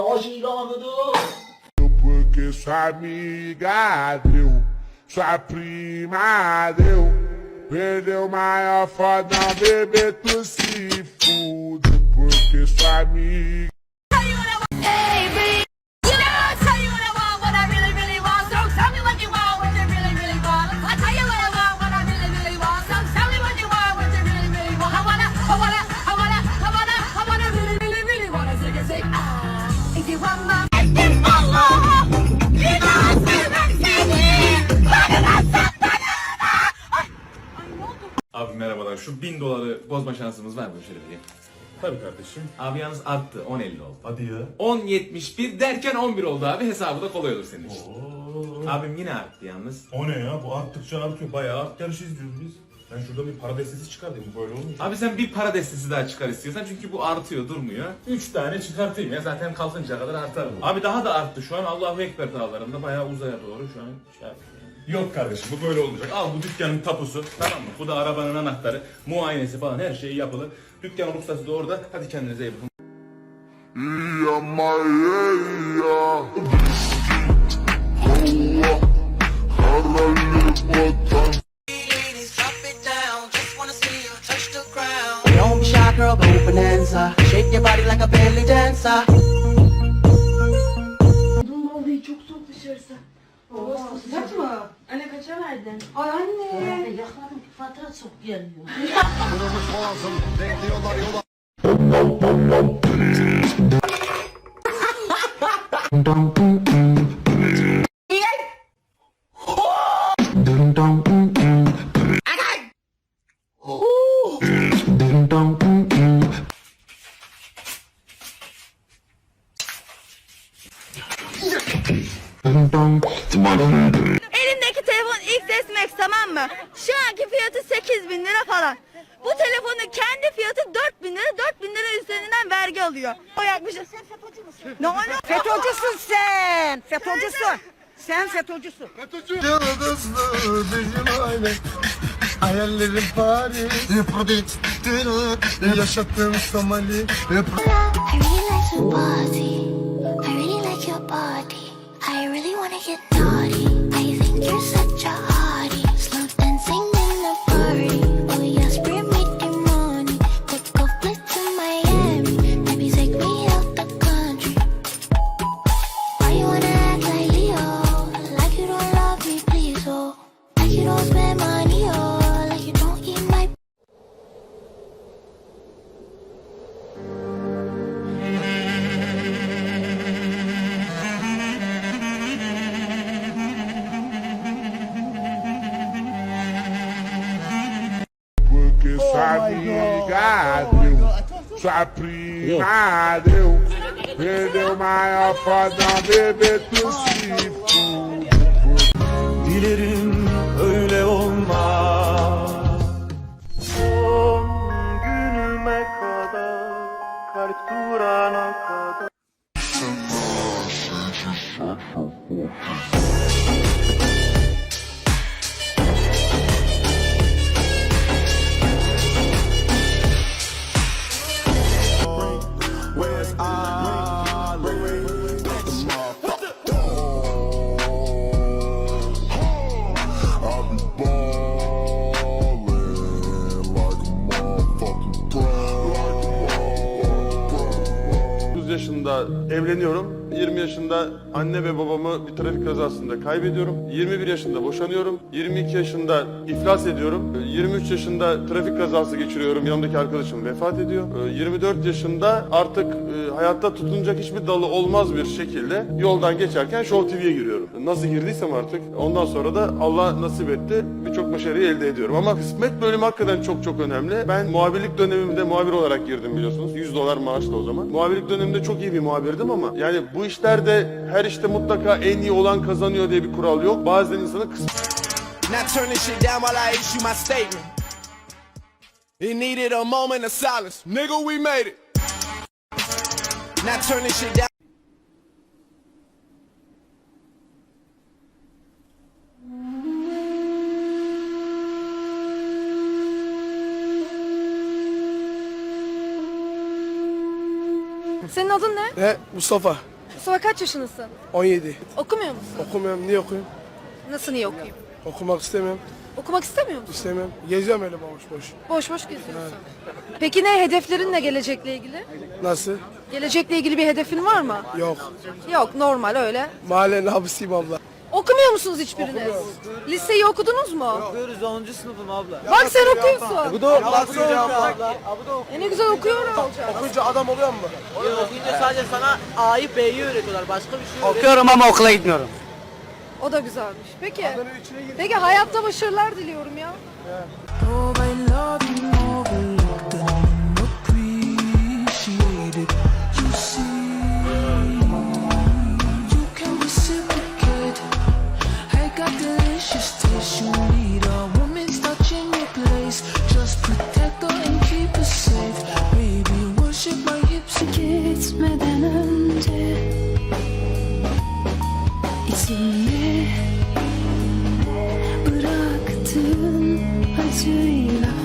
savaş ilanıdır. Porque sua amiga deu, sua prima deu. Perdeu maior fodão, bebê, tu se fude. Porque sua amiga. Abi merhabalar. Şu 1000 doları bozma şansımız var mı şöyle vereyim? Tabii kardeşim. Abi yalnız arttı. 10.50 oldu. Hadi ya. 10.71 derken 11 oldu abi. Hesabı da kolay olur senin için. Oo. Abim yine arttı yalnız. O ne ya? Bu arttıkça artıyor. Bayağı art yarışı izliyoruz biz. Ben şurada bir para destesi çıkartayım. Bu böyle olmuyor. Abi sen bir para destesi daha çıkar istiyorsan çünkü bu artıyor durmuyor. 3 tane çıkartayım ya zaten kalkınca kadar artar bu. Abi daha da arttı şu an Allahu Ekber dağlarında bayağı uzaya doğru şu an şey yapıyor. Yok kardeşim bu böyle olmayacak. Al bu dükkanın tapusu. Tamam mı? Bu da arabanın anahtarı. Muayenesi falan her şeyi yapılı. Dükkanın ruhsatı da orada. Hadi kendinize iyi bakın. Ia Maria. Ladies, your body like a belly dancer. Vallahi çok soğuk dışarısı. Baba sıcak mı? Anne kaça verdin? Ay anne. Yakmadım fatura çok geliyor. Elimdeki telefon XS Max tamam mı? Şu anki fiyatı 8 bin lira falan. Bu telefonun kendi fiyatı 4 bin lira, 4 bin lira üzerinden vergi alıyor. O yakmışım. Sen FETÖ'cü musun? Ne oluyor? FETÖ'cüsün sen. FETÖ'cüsün. Sen FETÖ'cüsün. Yıldızlı bir aile Hayallerim Paris Yaşattığım Somali party. Get naughty. I think you're such sua prima deu. Perdeu maior fodão, bebê, tu se. Dilerim öyle olmaz Son günüme kadar Kalp durana kadar Where's evleniyorum. 20 yaşında anne ve babamı bir trafik kazasında kaybediyorum. 21 yaşında boşanıyorum. 22 yaşında iflas ediyorum. 23 yaşında trafik kazası geçiriyorum. Yanımdaki arkadaşım vefat ediyor. 24 yaşında artık e, hayatta tutunacak hiçbir dalı olmaz bir şekilde yoldan geçerken Show TV'ye giriyorum. Nasıl girdiysem artık ondan sonra da Allah nasip etti. Birçok başarıyı elde ediyorum. Ama kısmet bölümü hakikaten çok çok önemli. Ben muhabirlik dönemimde muhabir olarak girdim biliyorsunuz. 100 dolar maaşla o zaman. Muhabirlik döneminde çok iyi bir muhabirdim ama yani bu işlerde her işte mutlaka en iyi olan kazanıyor diye bir kural yok. Bazen insanın kısmet. It needed a moment of silence. Nigga, we made it. Now turn this shit down. Senin adın ne? Ne? Mustafa. Mustafa kaç yaşındasın? 17. Okumuyor musun? Okumuyorum. Niye okuyayım? Nasıl niye okuyayım? Okumak istemem. Okumak istemiyor musun? İstemem. Geziyorum öyle boş boş. Boş boş geziyorsun. Peki ne hedeflerin ne gelecekle ilgili? Nasıl? Gelecekle ilgili bir hedefin var mı? Yok. Yok normal öyle. Mahallenin abisiyim abla. Okumuyor musunuz hiçbiriniz? Liseyi okudunuz mu? Okuyoruz 10. sınıfım abla. Bak sen okuyorsun. Bu da abla. E ne güzel okuyor olacak. Okuyunca adam oluyor mu? Okuyunca sadece sana A'yı B'yi öğretiyorlar. Başka bir şey Okuyorum ama okula gitmiyorum. O da güzelmiş. Peki. Peki hayatta başarılar diliyorum ya. Gitmeden 醉了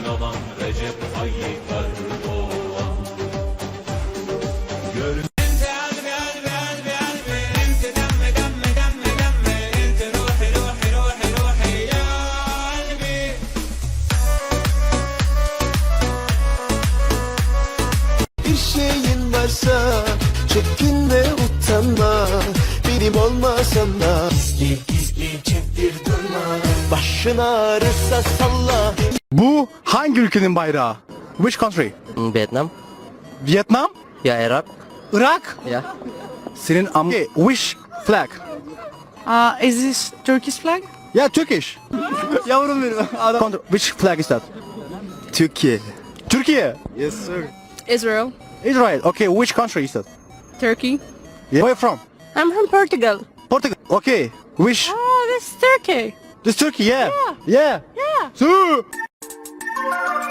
milletten alan Recep Tayyip Erdoğan. Görün Bir şeyin varsa çekinme utanma Benim olmasan da. Gizli gizli çektir durma. Başın ağrırsa salla Bu hangi ülkenin bayrağı? Which country? Vietnam. Vietnam? Ya Irak. Irak? Ya. Senin am... Okay, which flag? Uh, is this Turkish flag? Yeah, Turkish. Yavrum benim. Adam. Country- Which flag is that? Türkiye. Türkiye? Yes sir. Israel. Israel. Okay, which country is that? Turkey. Yeah. Where you from? I'm from Portugal. Portugal. Okay. Which? Oh, that's Turkey. This Turkey, yeah. Yeah. Yeah. Thank you.